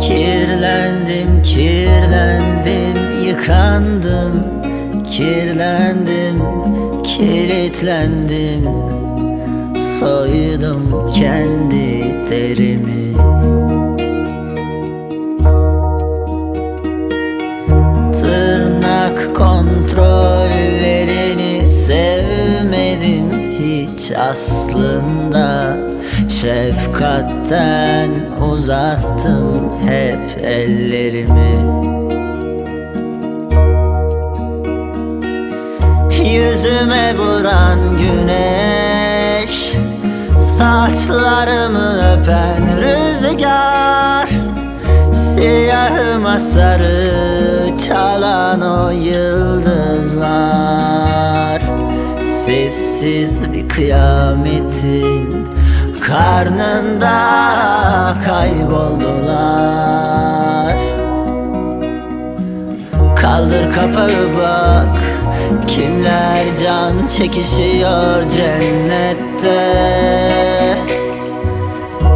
Kirlendim, kirlendim, yıkandım. Kirlendim, kilitlendim. Soydum kendi derimi. Tırnak kontrol aslında Şefkatten uzattım hep ellerimi. Yüzüme vuran güneş Saçlarımı öpen rüzgar Siyahıma sarı çalan o yıldızlar Sessiz bir kıyametin karnında kayboldular. Kaldır kapağı bak Kimler can çekişiyor cennette?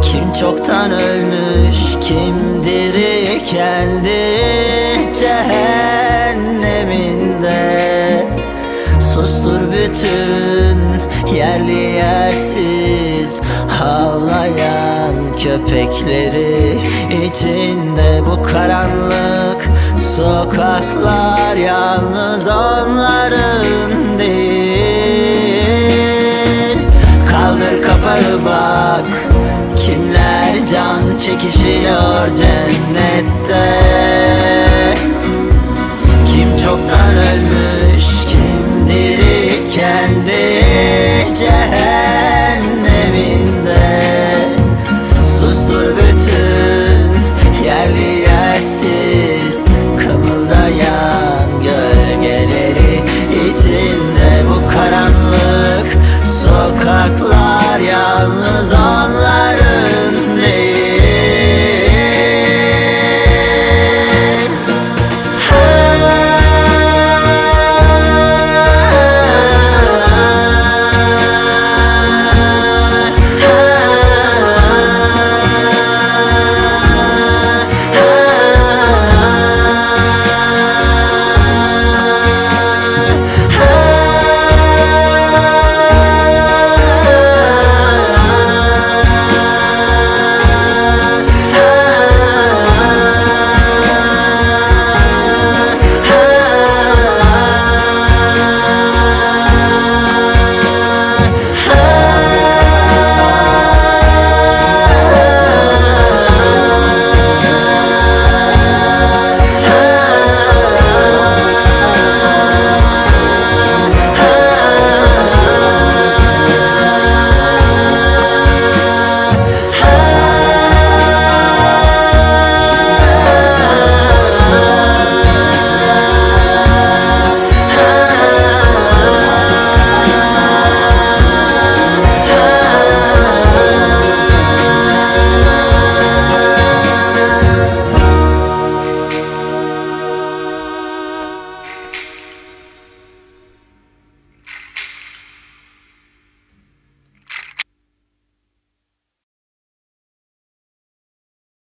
Kim çoktan ölmüş kim diri kendi cehenneminde Sustur bütün yerli yersiz havlayan köpekleri içinde bu karanlık sokaklar yalnız onların değil. Kaldır kapağı bak kimler can çekişiyor cennette? Kim çoktan ölmüş Yoktur benim